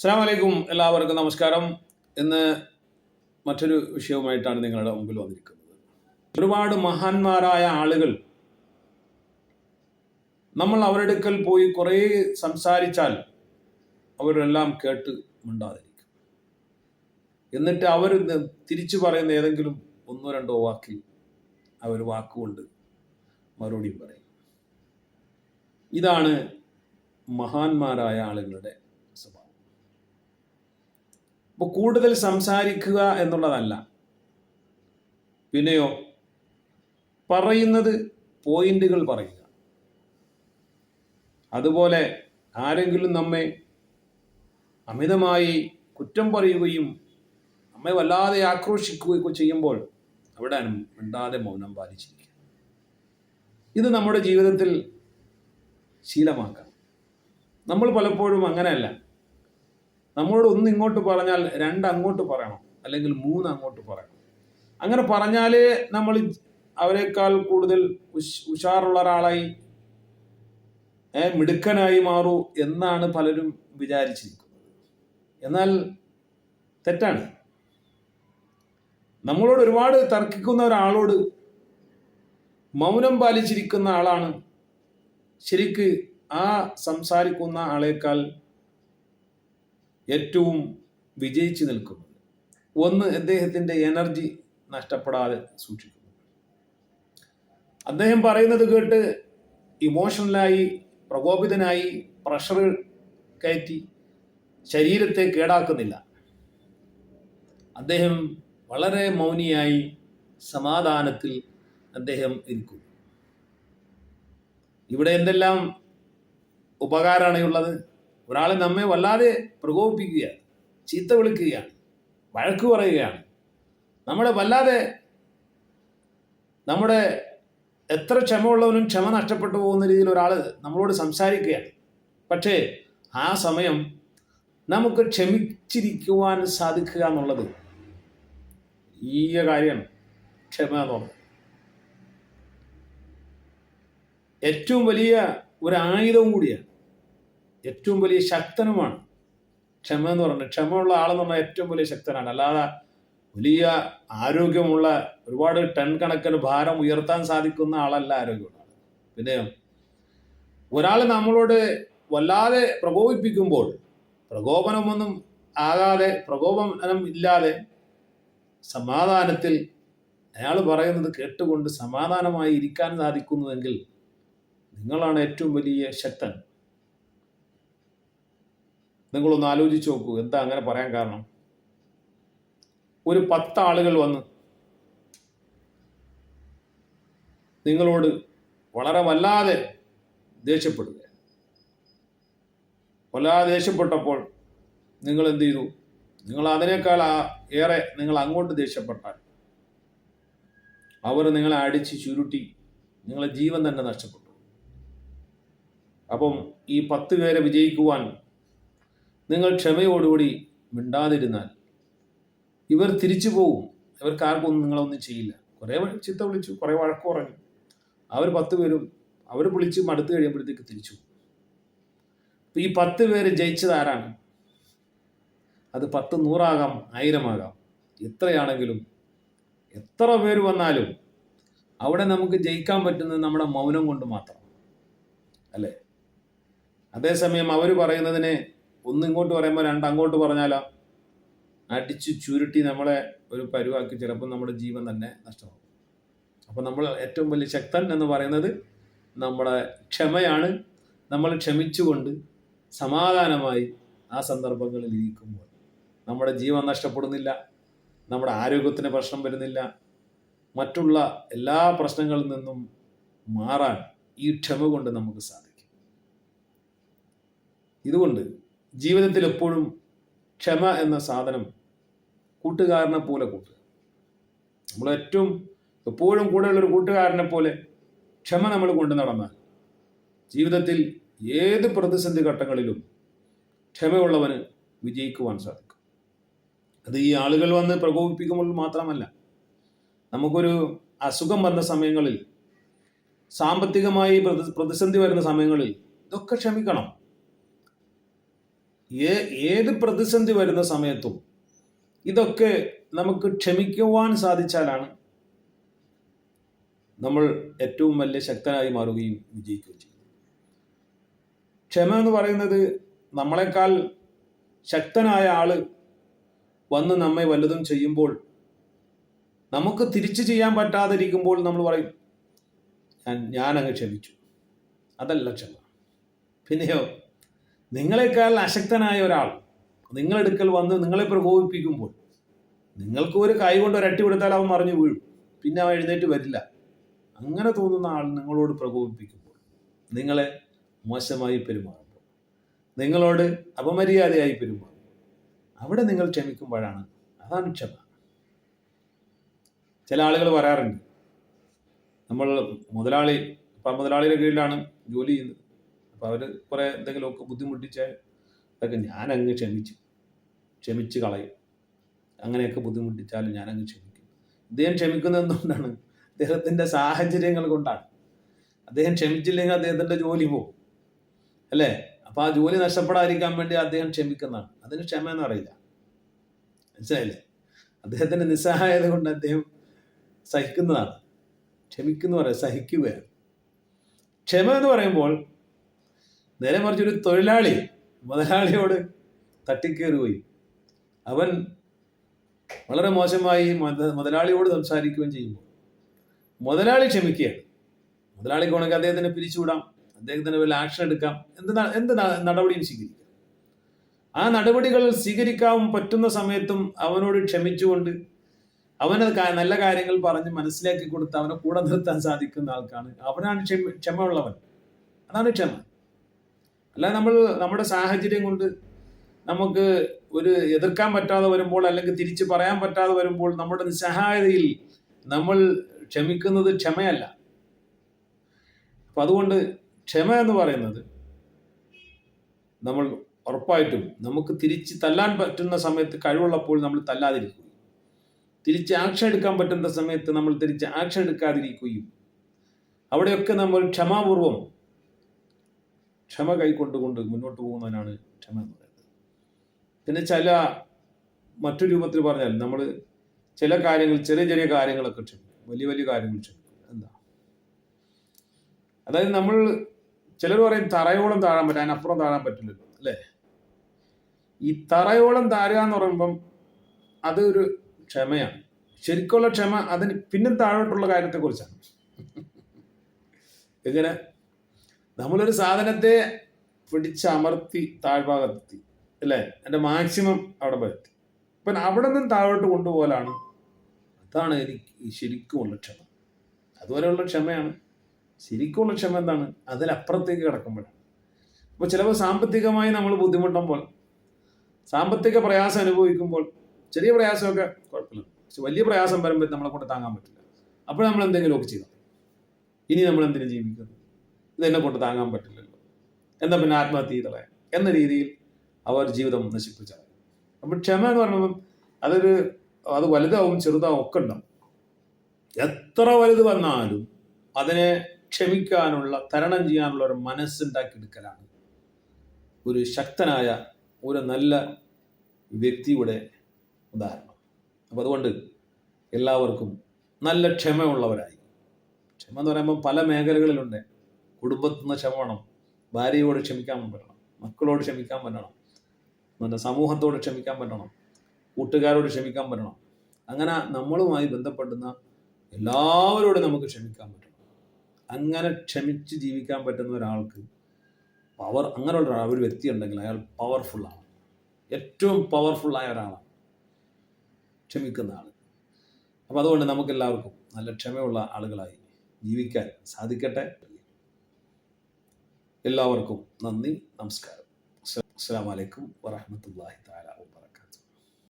അസ്സാം വലൈക്കും എല്ലാവർക്കും നമസ്കാരം. ഇന്ന് മറ്റൊരു വിഷയവുമായിട്ടാണ് നിങ്ങളുടെ മുമ്പിൽ വന്നിരിക്കുന്നത്. ഒരുപാട് മഹാന്മാരായ ആളുകൾ നമ്മൾ അവരുടെ അടുക്കൽ പോയി കുറേ സംസാരിച്ചാൽ അവരെല്ലാം കേട്ട് മിണ്ടാതിരിക്കും. എന്നിട്ട് അവർ തിരിച്ചു പറയുന്ന ഏതെങ്കിലും ഒന്നോ രണ്ടോ വാക്കിൽ അവർ വാക്കുകൊണ്ട് മറുപടിയും പറയും. ഇതാണ് മഹാന്മാരായ ആളുകളുടെ അപ്പോൾ കൂടുതൽ സംസാരിക്കുക എന്നുള്ളതല്ല. പിന്നെയോ പറയുന്നത് പോയിന്റുകൾ പറയുക. അതുപോലെ ആരെങ്കിലും നമ്മെ അമിതമായി കുറ്റം പറയുകയും നമ്മെ വല്ലാതെ ആക്രോശിക്കുകയൊക്കെ ചെയ്യുമ്പോൾ അവിടെ മിണ്ടാതെ മൗനം പാലിച്ചിരിക്കുക. ഇത് നമ്മുടെ ജീവിതത്തിൽ ശീലമാക്കാം. നമ്മൾ പലപ്പോഴും അങ്ങനെയല്ല. നമ്മളോട് ഒന്ന് ഇങ്ങോട്ട് പറഞ്ഞാൽ രണ്ട് അങ്ങോട്ട് പറയണം. അല്ലെങ്കിൽ മൂന്ന് അങ്ങോട്ട് പറയണം. അങ്ങനെ പറഞ്ഞാലേ നമ്മൾ അവരെക്കാൾ കൂടുതൽ ഉഷ്- ഉഷാറുള്ള ഒരാളായി മിടുക്കനായി മാറൂ എന്നാണ് പലരും വിചാരിച്ചിരിക്കുന്നത്. എന്നാൽ തെറ്റാണ്. നമ്മളോട് ഒരുപാട് തർക്കിക്കുന്ന ഒരാളോട് മൗനം പാലിച്ചിരിക്കുന്ന ആളാണ്. ശരിക്ക് ആ സംസാരിക്കുന്ന ആളേക്കാൾ ഏറ്റവും വിജയിച്ചു നിൽക്കുന്നത് ഒന്ന് അദ്ദേഹത്തിന്റെ എനർജി നഷ്ടപ്പെടാതെ സൂക്ഷിക്കുന്നു. അദ്ദേഹം പറയുന്നത് കേട്ട് ഇമോഷണലായി പ്രകോപിതനായി പ്രഷർ കയറ്റി ശരീരത്തെ കേടാക്കുന്നില്ല. അദ്ദേഹം വളരെ മൗനിയായി സമാധാനത്തിൽ അദ്ദേഹം ഇരിക്കും ഇവിടെ എന്തെല്ലാം ഉപകാരമാണ് ഒരാളെ നമ്മെ വല്ലാതെ പ്രകോപിപ്പിക്കുകയാണ് ചീത്ത വിളിക്കുകയാണ് വഴക്ക് പറയുകയാണ്. നമ്മളെ വല്ലാതെ നമ്മുടെ എത്ര ക്ഷമയുള്ളവനും ക്ഷമ നഷ്ടപ്പെട്ടു പോകുന്ന രീതിയിൽ ഒരാൾ നമ്മളോട് സംസാരിക്കുകയാണ്. പക്ഷേ ആ സമയം നമുക്ക് ക്ഷമിച്ചിരിക്കുവാൻ സാധിക്കുക എന്നുള്ളത് ഈ കാര്യമാണ്. ക്ഷമ എന്നുള്ളത് ഏറ്റവും വലിയ ഒരു ആയുധവും കൂടിയാണ്. ഏറ്റവും വലിയ ശക്തനുമാണ്. ക്ഷമ എന്ന് പറയുന്നത് ക്ഷമയുള്ള ആളെന്ന് പറഞ്ഞാൽ ഏറ്റവും വലിയ ശക്തനാണ്. അല്ലാതെ വലിയ ആരോഗ്യമുള്ള ഒരുപാട് ടൺ കണക്കിന് ഭാരം ഉയർത്താൻ സാധിക്കുന്ന ആളല്ല ആരോഗ്യമുള്ള ആൾ പിന്നെ ഒരാൾ നമ്മളോട് വല്ലാതെ പ്രകോപിപ്പിക്കുമ്പോൾ പ്രകോപനമൊന്നും ആകാതെ പ്രകോപനം ഇല്ലാതെ സമാധാനത്തിൽ അയാൾ പറയുന്നത് കേട്ടുകൊണ്ട് സമാധാനമായി ഇരിക്കാൻ സാധിക്കുന്നുവെങ്കിൽ നിങ്ങളാണ് ഏറ്റവും വലിയ ശക്തൻ. നിങ്ങളൊന്ന് ആലോചിച്ച് നോക്കൂ. എന്താ അങ്ങനെ പറയാൻ കാരണം? ഒരു പത്ത് ആളുകൾ വന്ന് നിങ്ങളോട് വളരെ വല്ലാതെ ദേഷ്യപ്പെടുക വല്ലാതെ ദേഷ്യപ്പെട്ടപ്പോൾ നിങ്ങൾ എന്ത് ചെയ്തു? നിങ്ങൾ അതിനേക്കാൾ ഏറെ നിങ്ങൾ അങ്ങോട്ട് ദേഷ്യപ്പെട്ടാൽ അവർ നിങ്ങളെ അടിച്ച് ചുരുട്ടി നിങ്ങളെ ജീവൻ തന്നെ നഷ്ടപ്പെട്ടു. അപ്പം ഈ പത്ത് പേരെ വിജയിക്കുവാൻ നിങ്ങൾ ക്ഷമയോടുകൂടി മിണ്ടാതിരുന്നാൽ ഇവർ തിരിച്ചു പോവും. ഇവർക്ക് ആർക്കൊന്നും നിങ്ങളൊന്നും ചെയ്യില്ല. കുറേ ചിത്ത വിളിച്ചു കുറേ വഴക്ക് പറഞ്ഞു. അവർ പത്ത് പേരും അവർ വിളിച്ച് മടുത്തു കഴിയുമ്പോഴത്തേക്ക് തിരിച്ചു പോകും. ഈ പത്ത് പേര് ജയിച്ചത് ആരാണ്? അത് പത്ത് നൂറാകാം ആയിരമാകാം. എത്രയാണെങ്കിലും എത്ര പേര് വന്നാലും അവിടെ നമുക്ക് ജയിക്കാൻ പറ്റുന്നത് നമ്മുടെ മൗനം കൊണ്ട് മാത്രം. അല്ലേ? അതേസമയം അവർ പറയുന്നതിനെ ഒന്ന് ഇങ്ങോട്ട് പറയുമ്പോൾ രണ്ട് അങ്ങോട്ട് പറഞ്ഞാലോ? അടിച്ച് ചുരുട്ടി നമ്മളെ ഒരു പരുവാക്കി ചിലപ്പോൾ നമ്മുടെ ജീവൻ തന്നെ നഷ്ടമാകും. അപ്പോൾ നമ്മൾ ഏറ്റവും വലിയ ശക്തൻ എന്ന് പറയുന്നത് നമ്മുടെ ക്ഷമയാണ്. നമ്മൾ ക്ഷമിച്ചുകൊണ്ട് സമാധാനമായി ആ സന്ദർഭങ്ങളിൽ ഇരിക്കുമ്പോൾ നമ്മുടെ ജീവൻ നഷ്ടപ്പെടുന്നില്ല നമ്മുടെ ആരോഗ്യത്തിന് പ്രശ്നം വരുന്നില്ല മറ്റുള്ള എല്ലാ പ്രശ്നങ്ങളിൽ നിന്നും മാറാൻ ഈ ക്ഷമ കൊണ്ട് നമുക്ക് സാധിക്കും. ഇതുകൊണ്ട് ജീവിതത്തിൽ എപ്പോഴും ക്ഷമ എന്ന സാധനം കൂട്ടുകാരനെ പോലെ കൂട്ടുക. നമ്മൾ ഏറ്റവും എപ്പോഴും കൂടെയുള്ള ഒരു കൂട്ടുകാരനെ പോലെ ക്ഷമ നമ്മൾ കൊണ്ടു നടന്നാൽ ജീവിതത്തിൽ ഏത് പ്രതിസന്ധി ഘട്ടങ്ങളിലും ക്ഷമയുള്ളവന് വിജയിക്കുവാൻ സാധിക്കും. അത് ഈ ആളുകൾ വന്ന് പ്രകോപിപ്പിക്കുമ്പോൾ മാത്രമല്ല നമുക്കൊരു അസുഖം വന്ന സമയങ്ങളിൽ സാമ്പത്തികമായി പ്രതിസന്ധി വരുന്ന സമയങ്ങളിൽ ഇതൊക്കെ ക്ഷമിക്കണം. ഏ- ഏത് പ്രതിസന്ധി വരുന്ന സമയത്തും ഇതൊക്കെ നമുക്ക് ക്ഷമിക്കുവാൻ സാധിച്ചാലാണ് നമ്മൾ ഏറ്റവും വലിയ ശക്തനായി മാറുകയും വിജയിക്കുകയും ചെയ്യുന്നത്. ക്ഷമ എന്ന് പറയുന്നത് നമ്മളെക്കാൾ ശക്തനായ ആൾ വന്ന് നമ്മെ വല്ലതും ചെയ്യുമ്പോൾ നമുക്ക് തിരിച്ചു ചെയ്യാൻ പറ്റാതിരിക്കുമ്പോൾ നമ്മൾ പറയും ഞാൻ ഞാനങ്ങ് ക്ഷമിച്ചു. അതല്ല ക്ഷമ. പിന്നെയോ നിങ്ങളെക്കാൾ അശക്തനായ ഒരാൾ നിങ്ങളെടുക്കൽ വന്ന് നിങ്ങളെ പ്രകോപിപ്പിക്കുമ്പോൾ നിങ്ങൾക്ക് ഒരു കൈ കൊണ്ട് ഒരട്ടി കൊടുത്താൽ അവൻ മറിഞ്ഞു വീഴും. പിന്നെ അവൻ എഴുന്നേറ്റ് വരില്ല. അങ്ങനെ തോന്നുന്ന ആൾ നിങ്ങളോട് പ്രകോപിപ്പിക്കുമ്പോൾ നിങ്ങളെ മോശമായി പെരുമാറുമ്പോൾ നിങ്ങളോട് അപമര്യാദയായി പെരുമാറുമ്പോൾ അവിടെ നിങ്ങൾ ക്ഷമിക്കുമ്പോഴാണ് അതാണ് ക്ഷമ. ചില ആളുകൾ പറയാറുണ്ട് നമ്മൾ മുതലാളി ഇപ്പം മുതലാളിയുടെ കീഴിലാണ് ജോലി ചെയ്യുന്നത്. അപ്പോൾ അവർ കുറേ എന്തെങ്കിലുമൊക്കെ ബുദ്ധിമുട്ടിച്ചാൽ അതൊക്കെ ഞാനങ്ങ് ക്ഷമിച്ചു. ക്ഷമിച്ച് കളയും. അങ്ങനെയൊക്കെ ബുദ്ധിമുട്ടിച്ചാലും ഞാനങ്ങ് ക്ഷമിക്കും. ഇദ്ദേഹം ക്ഷമിക്കുന്നത് എന്തുകൊണ്ടാണ്? അദ്ദേഹത്തിന്റെ സാഹചര്യങ്ങൾ കൊണ്ടാണ്. അദ്ദേഹം ക്ഷമിച്ചില്ലെങ്കിൽ അദ്ദേഹത്തിന്റെ ജോലി പോകും അല്ലേ? അപ്പോൾ ആ ജോലി നഷ്ടപ്പെടാതിരിക്കാൻ വേണ്ടി അദ്ദേഹം ക്ഷമിക്കുന്നതാണ്. അതിന് ക്ഷമ എന്ന് അറിയില്ല മനസ്സിലായില്ലേ? അദ്ദേഹത്തിന്റെ നിസ്സഹായത കൊണ്ട് അദ്ദേഹം സഹിക്കുന്നതാണ്. ക്ഷമിക്കുന്നു പറയാം സഹിക്കുകയാണ്. ക്ഷമ എന്ന് പറയുമ്പോൾ നേരെ മറിച്ച് ഒരു തൊഴിലാളി മുതലാളിയോട് തട്ടിക്കേറുകയും അവൻ വളരെ മോശമായി മുതലാളിയോട് സംസാരിക്കുകയും ചെയ്യുമ്പോൾ മുതലാളി ക്ഷമിക്കുകയാണ്. മുതലാളിക്ക് വേണമെങ്കിൽ അദ്ദേഹത്തിനെ പിരിച്ചുവിടാം അദ്ദേഹത്തിന് വല്ല ആക്ഷൻ എടുക്കാം എന്ത് എന്ത് നടപടിയും സ്വീകരിക്കാം. ആ നടപടികൾ സ്വീകരിക്കാൻ പറ്റുന്ന സമയത്തും അവനോട് ക്ഷമിച്ചുകൊണ്ട് അവന് നല്ല കാര്യങ്ങൾ പറഞ്ഞ് മനസ്സിലാക്കി കൊടുത്ത് അവനെ കൂടെ നിർത്താൻ സാധിക്കുന്ന ആൾക്കാണ്. അവനാണ് ക്ഷമ ക്ഷമയുള്ളവൻ. അതാണ് ക്ഷമ. അല്ല നമ്മൾ നമ്മുടെ സാഹചര്യം കൊണ്ട് നമുക്ക് ഒരു എതിർക്കാൻ പറ്റാതെ വരുമ്പോൾ അല്ലെങ്കിൽ തിരിച്ച് പറയാൻ പറ്റാതെ വരുമ്പോൾ നമ്മുടെ നിസ്സഹായതയിൽ നമ്മൾ ക്ഷമിക്കുന്നത് ക്ഷമയല്ല. അപ്പം അതുകൊണ്ട് ക്ഷമ എന്ന് പറയുന്നത് നമ്മൾ ഉറപ്പായിട്ടും നമുക്ക് തിരിച്ച് തല്ലാൻ പറ്റുന്ന സമയത്ത് കഴിവുള്ളപ്പോൾ നമ്മൾ തല്ലാതിരിക്കുകയും തിരിച്ച് ആക്ഷൻ എടുക്കാൻ പറ്റുന്ന സമയത്ത് നമ്മൾ തിരിച്ച് ആക്ഷൻ എടുക്കാതിരിക്കുകയും അവിടെയൊക്കെ നമ്മൾ ക്ഷമാപൂർവം ക്ഷമ കൈക്കൊണ്ടുകൊണ്ട് മുന്നോട്ട് പോകുന്നതിനാണ് ക്ഷമ എന്ന് പറയുന്നത്. പിന്നെ ചില മറ്റു രൂപത്തിൽ പറഞ്ഞാൽ നമ്മൾ ചില കാര്യങ്ങൾ ചെറിയ ചെറിയ കാര്യങ്ങളൊക്കെ ക്ഷമിക്കും. വലിയ വലിയ കാര്യങ്ങൾ ക്ഷമിക്കും. എന്താ? അതായത് നമ്മൾ ചിലർ പറയും തറയോളം താഴാൻ പറ്റും അതിനപ്പുറം താഴാൻ പറ്റില്ലല്ലോ അല്ലേ? ഈ തറയോളം താഴുക എന്ന് പറയുമ്പം അത് ഒരു ക്ഷമയാണ്. ശരിക്കുള്ള ക്ഷമ അതിന് പിന്നെ താഴോട്ടുള്ള കാര്യത്തെക്കുറിച്ചാണ്. എങ്ങനെ? നമ്മളൊരു സാധനത്തെ പിടിച്ചമർത്തി താഴ്ഭാഗത്തെത്തി അല്ലേ? എന്റെ മാക്സിമം അവിടെ പറ്റി. അപ്പം അവിടെ നിന്നും താഴോട്ട് കൊണ്ടുപോകലാണ്. അതാണ് എനിക്ക് ശരിക്കുമുള്ള ക്ഷമ. അതുവരെയുള്ള ക്ഷമയാണ്. ശരിക്കുമുള്ള ക്ഷമ എന്താണ്? അതിലപ്പുറത്തേക്ക് കിടക്കുമ്പോഴാണ്. അപ്പോൾ ചിലപ്പോൾ സാമ്പത്തികമായി നമ്മൾ ബുദ്ധിമുട്ടുമ്പോൾ സാമ്പത്തിക പ്രയാസം അനുഭവിക്കുമ്പോൾ ചെറിയ പ്രയാസമൊക്കെ കുഴപ്പമില്ല. പക്ഷെ വലിയ പ്രയാസം വരുമ്പോൾ നമ്മളെ കൊണ്ട് താങ്ങാൻ പറ്റില്ല. അപ്പോൾ നമ്മൾ എന്തെങ്കിലുമൊക്കെ ചെയ്താൽ ഇനി നമ്മൾ എന്തിനു ജീവിക്കുന്നു? ഇതെന്നെ കൊണ്ട് താങ്ങാൻ പറ്റില്ലല്ലോ. എന്താ പിന്നെ ആത്മഹത്യ ചെയ്തളെ എന്ന രീതിയിൽ അവർ ജീവിതം നശിപ്പിച്ചത് അപ്പം ക്ഷമ എന്ന് പറയുമ്പം അതൊരു അത് വലുതാവും ചെറുതാവും ഒക്കെ ഉണ്ടാവും. എത്ര വലുത് വന്നാലും അതിനെ ക്ഷമിക്കാനുള്ള തരണം ചെയ്യാനുള്ള ഒരു മനസ്സുണ്ടാക്കിയെടുക്കലാണ് ഒരു ശക്തനായ ഒരു നല്ല വ്യക്തിയുടെ ഉദാഹരണം. അപ്പം അതുകൊണ്ട് എല്ലാവർക്കും നല്ല ക്ഷമയുള്ളവരായി. ക്ഷമ എന്ന് പറയുമ്പോൾ പല മേഖലകളിലുണ്ട്. കുടുംബത്തിൽ നിന്ന് ക്ഷമ വേണം. ഭാര്യയോട് ക്ഷമിക്കാൻ പറ്റണം. മക്കളോട് ക്ഷമിക്കാൻ പറ്റണം. പിന്നെ സമൂഹത്തോട് ക്ഷമിക്കാൻ പറ്റണം. കൂട്ടുകാരോട് ക്ഷമിക്കാൻ പറ്റണം. അങ്ങനെ നമ്മളുമായി ബന്ധപ്പെടുന്ന എല്ലാവരോടും നമുക്ക് ക്ഷമിക്കാൻ പറ്റണം. അങ്ങനെ ക്ഷമിച്ച് ജീവിക്കാൻ പറ്റുന്ന ഒരാൾക്ക് പവർ അങ്ങനെയുള്ള ഒരു വ്യക്തി ഉണ്ടെങ്കിൽ അയാൾ പവർഫുള്ളാണ് ഏറ്റവും പവർഫുള്ളായ ഒരാളാണ്. ക്ഷമിക്കുന്ന ആൾ അപ്പോൾ അതുകൊണ്ട് നമുക്കെല്ലാവർക്കും നല്ല ക്ഷമയുള്ള ആളുകളായി ജീവിക്കാൻ സാധിക്കട്ടെ. എല്ലാവർക്കും നന്ദി നമസ്കാരം. അസ്സാം വലൈക്കും വറഹമത്തല്ലാഹി താല